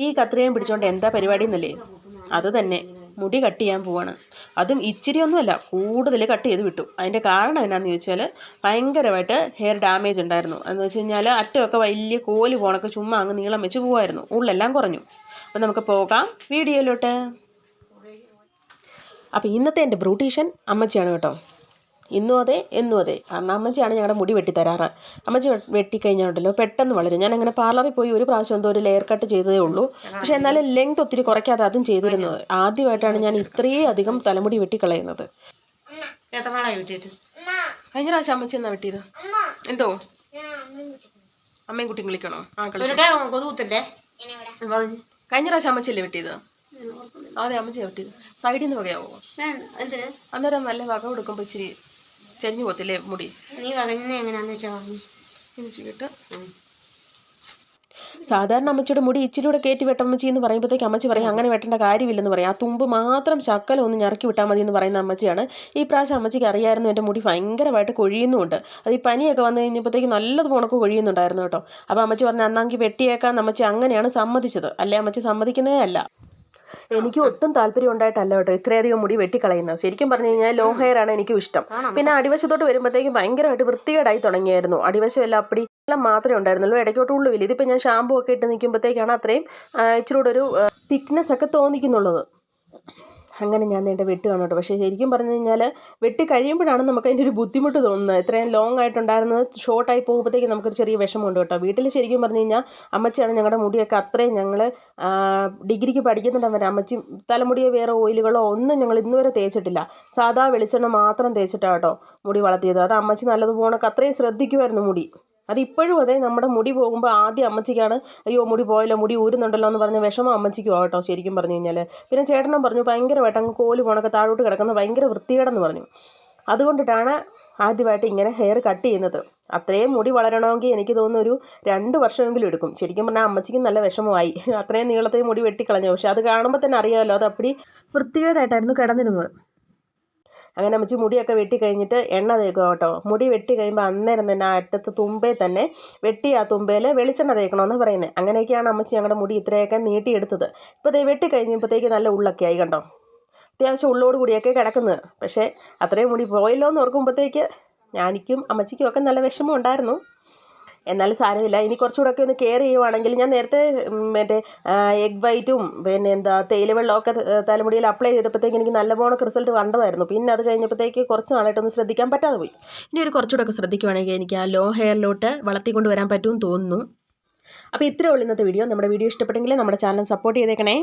ഈ കത്രികയും പിടിച്ചോണ്ട് എന്താ പരിപാടി എന്നല്ലേ? അത് തന്നെ. മുടി കട്ട് ചെയ്യാൻ പോവാണ്. അതും ഇച്ചിരി ഒന്നുമല്ല കൂടുതൽ കട്ട് ചെയ്ത് വിട്ടു. അതിന്റെ കാരണം എന്നാന്ന് ചോദിച്ചാൽ ഭയങ്കരമായിട്ട് ഹെയർ ഡാമേജ് ഉണ്ടായിരുന്നു. എന്ന് വെച്ച് കഴിഞ്ഞാൽ അറ്റമൊക്കെ വലിയ കോൽ പോണൊക്കെ ചുമ്മാ അങ്ങ് നീളം വെച്ച് പോവായിരുന്നു. ഉള്ളെല്ലാം കുറഞ്ഞു. അപ്പം നമുക്ക് പോകാം വീഡിയോയിലോട്ട്. അപ്പോൾ ഇന്നത്തെ എന്റെ ബ്രൂട്ടീഷ്യൻ അമ്മച്ചിയാണ് കേട്ടോ. ഇന്നും അതെ എന്നും അതെ. കാരണം അമ്മച്ചിയാണ് ഞങ്ങളുടെ മുടി വെട്ടിത്തരാറ്. അമ്മച്ചി വെട്ടിക്കഴിഞ്ഞാലുണ്ടല്ലോ പെട്ടെന്ന് വളരും. ഞാൻ അങ്ങനെ പാർലറിൽ പോയി ഒരു പ്രാവശ്യം എന്തോ ഒരു ലെയർ കട്ട് ചെയ്തതേ ഉള്ളൂ. പക്ഷേ എന്നാലും ലെങ്ത് ഒത്തിരി കുറയ്ക്കാതെ അതും ചെയ്തിരുന്നത്. ആദ്യമായിട്ടാണ് ഞാൻ ഇത്രയും അധികം തലമുടി വെട്ടിക്കളയുന്നത്. കഴിഞ്ഞ പ്രാവശ്യം അമ്മച്ചി എന്നാ വെട്ടിയത്? എന്തോ? അമ്മയും കുട്ടിയും വിളിക്കണോ ആ കൊതുകുത്തല്ലേ കഴിഞ്ഞ പ്രാവശ്യം അമ്മച്ചിയല്ലേ വെട്ടിയത്? അതെ അമ്മച്ചിയാ വെട്ടിയത്. സൈഡിൽ നിന്ന് വകയാവോ അന്നേരം നല്ല വക കൊടുക്കുമ്പോൾ ഇച്ചിരി ചെരിഞ്ഞു പോത്തില്ലേ മുടി? നീ വകഞ്ഞ? എങ്ങനെയാന്ന് സാധാരണ അമ്മച്ചിയുടെ മുടി ഇച്ചിരി കൂടെ കയറ്റി വെട്ടമ്മച്ചി എന്ന് പറയുമ്പോഴത്തേക്ക് അമ്മച്ചി പറയും അങ്ങനെ വെട്ടേണ്ട കാര്യമില്ലെന്ന് പറയും. ആ തുമ്പ് മാത്രം ശക്കലം ഒന്ന് ഞറക്കി വിട്ടാൽ മതി എന്ന് പറയുന്ന അമ്മച്ചിയാണ്. ഈ പ്രാവശ്യം അമ്മച്ചിക്ക് അറിയായിരുന്നു എന്റെ മുടി ഭയങ്കരമായിട്ട് കൊഴിയുന്നുണ്ട് അത് ഈ പനിയൊക്കെ വന്നു കഴിഞ്ഞപ്പോഴത്തേക്ക് നല്ലത് പോണക്ക് കൊഴിയുന്നുണ്ടായിരുന്നു കേട്ടോ. അപ്പോൾ അമ്മച്ചി പറഞ്ഞു അന്നാങ്കിൽ വെട്ടിയേക്കാൻ അമ്മച്ചി അങ്ങനെയാണ് സമ്മതിച്ചത്. അല്ലേ അമ്മച്ചി സമ്മതിക്കുന്നേ അല്ല. എനിക്ക് ഒട്ടും താല്പര്യം ഉണ്ടായിട്ടല്ല കേട്ടോ ഇത്രയധികം മുടി വെട്ടിക്കളയുന്നത്. ശരിക്കും പറഞ്ഞു കഴിഞ്ഞാൽ ലോ ഹെയർ ആണ് എനിക്കും ഇഷ്ടം. പിന്നെ അടിവശത്തോട്ട് വരുമ്പോഴത്തേക്കും ഭയങ്കരമായിട്ട് വൃത്തികേടായി തുടങ്ങിയായിരുന്നു. അടിവശം എല്ലാം അപ്പടി എല്ലാം മാത്രമേ ഉണ്ടായിരുന്നുള്ളൂ. ഇടയ്ക്കോട്ട് ഉള്ളുവില്ല ഇതിപ്പോൾ ഞാൻ ഷാമ്പു ഒക്കെ ഇട്ട് നിൽക്കുമ്പോഴത്തേക്കാണ് അത്രയും ഇച്ചിരി ഒരു തിക്നെസ് ഒക്കെ തോന്നിക്കുന്നുള്ളത്. അങ്ങനെ ഞാൻ നേണ്ട വെട്ടുകയാണ് കേട്ടോ. പക്ഷേ ശരിക്കും പറഞ്ഞു കഴിഞ്ഞാൽ വെട്ടി കഴിയുമ്പോഴാണ് നമുക്ക് അതിന്റെ ഒരു ബുദ്ധിമുട്ട് തോന്നുന്നത്. ഇത്രയും ലോങ് ആയിട്ടുണ്ടായിരുന്നത് ഷോർട്ടായി പോകുമ്പോഴത്തേക്ക് നമുക്കൊരു ചെറിയ വിഷമം ഉണ്ട് കേട്ടോ. വീട്ടിൽ ശരിക്കും പറഞ്ഞു കഴിഞ്ഞാൽ അമ്മച്ചിയാണ് ഞങ്ങളുടെ മുടിയൊക്കെ അത്രയും ഞങ്ങൾ ഡിഗ്രിക്ക് പഠിക്കുന്നുണ്ട് വരെ അമ്മച്ചി തലമുടിയെ വേറെ ഓയിലുകളോ ഒന്നും ഞങ്ങൾ ഇന്നുവരെ തേച്ചിട്ടില്ല. സാധാ വെളിച്ചെണ്ണ മാത്രം തേച്ചിട്ടാണ് കേട്ടോ മുടി വളർത്തിയത്. അത് അമ്മച്ചി നല്ലതുപോണക്ക് അത്രയും ശ്രദ്ധിക്കുമായിരുന്നു മുടി. അതിപ്പോഴും അതെ നമ്മുടെ മുടി പോകുമ്പോൾ ആദ്യം അമ്മച്ചിക്കാണ് അയ്യോ മുടി പോയല്ലോ മുടി ഊരുന്നുണ്ടല്ലോ എന്ന് പറഞ്ഞ് വിഷമം അമ്മച്ചിക്കും ആകട്ടോ ശരിക്കും പറഞ്ഞു കഴിഞ്ഞാൽ പിന്നെ ചേട്ടനും പറഞ്ഞു ഭയങ്കരമായിട്ട് അങ്ങ് കോൽ പോണൊക്കെ താഴോട്ട് കിടക്കുന്ന ഭയങ്കര വൃത്തികേടെന്ന് പറഞ്ഞു. അതുകൊണ്ടിട്ടാണ് ആദ്യമായിട്ട് ഇങ്ങനെ ഹെയർ കട്ട് ചെയ്യുന്നത്. അത്രയും മുടി വളരണമെങ്കിൽ എനിക്ക് തോന്നുന്നു ഒരു രണ്ട് വർഷമെങ്കിലും എടുക്കും. ശരിക്കും പറഞ്ഞാൽ അമ്മച്ചിക്കും നല്ല വിഷമമായി. അത്രയും നീളത്തിൽ മുടി വെട്ടിക്കളഞ്ഞു. പക്ഷെ അത് കാണുമ്പോൾ തന്നെ അറിയാമല്ലോ അത് അപ്പടി വൃത്തികേടായിട്ടായിരുന്നു കിടന്നിരുന്നത്. അങ്ങനെ അമ്മച്ചി മുടിയൊക്കെ വെട്ടി കഴിഞ്ഞിട്ട് എണ്ണ തേക്കുക കേട്ടോ. മുടി വെട്ടി കഴിയുമ്പോൾ അന്നേരം തന്നെ ആ അറ്റത്ത് തുമ്പേ തന്നെ വെട്ടി ആ തുമ്പയിൽ വെളിച്ചെണ്ണ തേക്കണമെന്ന് പറയുന്നത് അങ്ങനെയൊക്കെയാണ് അമ്മച്ചി ഞങ്ങളുടെ മുടി ഇത്രയൊക്കെ നീട്ടിയെടുത്തത്. ഇപ്പോൾ ദേ വെട്ടി കഴിഞ്ഞപ്പോഴത്തേക്ക് നല്ല ഉള്ളൊക്കെ ആയി കണ്ടോ. അത്യാവശ്യം ഉള്ളോട് കൂടിയൊക്കെ കിടക്കുന്നത്. പക്ഷേ അത്രയും മുടി പോയല്ലോ എന്ന് ഓർക്കുമ്പോഴത്തേക്ക് ഞാനിക്കും അമ്മച്ചിക്കും ഒക്കെ നല്ല വിഷമം ഉണ്ടായിരുന്നു. എന്നാലും സാരമില്ല. ഇനി കുറച്ചുകൂടെ ഒക്കെ ഒന്ന് കെയർ ചെയ്യുവാണെങ്കിൽ ഞാൻ നേരത്തെ മറ്റേ എഗ് വൈറ്റും പിന്നെ എന്താ തേയില വെള്ളമൊക്കെ തലമുടിയിൽ അപ്ലൈ ചെയ്തപ്പോഴത്തേക്ക് എനിക്ക് നല്ല നല്ലപോലെ റിസൾട്ട് വന്നതായിരുന്നു പിന്നെ അത് കഴിഞ്ഞപ്പോഴത്തേക്ക് കുറച്ച് നാളായിട്ടൊന്നും ശ്രദ്ധിക്കാൻ പറ്റാതെ പോയി. ഇനി ഒരു കുറച്ചുകൂടെ ഒക്കെ ശ്രദ്ധിക്കുവാണെങ്കിൽ എനിക്ക് ആ ലോ ഹെയറിലോട്ട് വളർത്തിക്കൊണ്ട് വരാൻ പറ്റുമെന്ന് തോന്നുന്നു. അപ്പോൾ ഇത്രയേ ഉള്ളൂ ഇന്നത്തെ വീഡിയോ നമ്മുടെ വീഡിയോ ഇഷ്ടപ്പെട്ടെങ്കിൽ നമ്മുടെ ചാനൽ സപ്പോർട്ട് ചെയ്തേക്കണേ.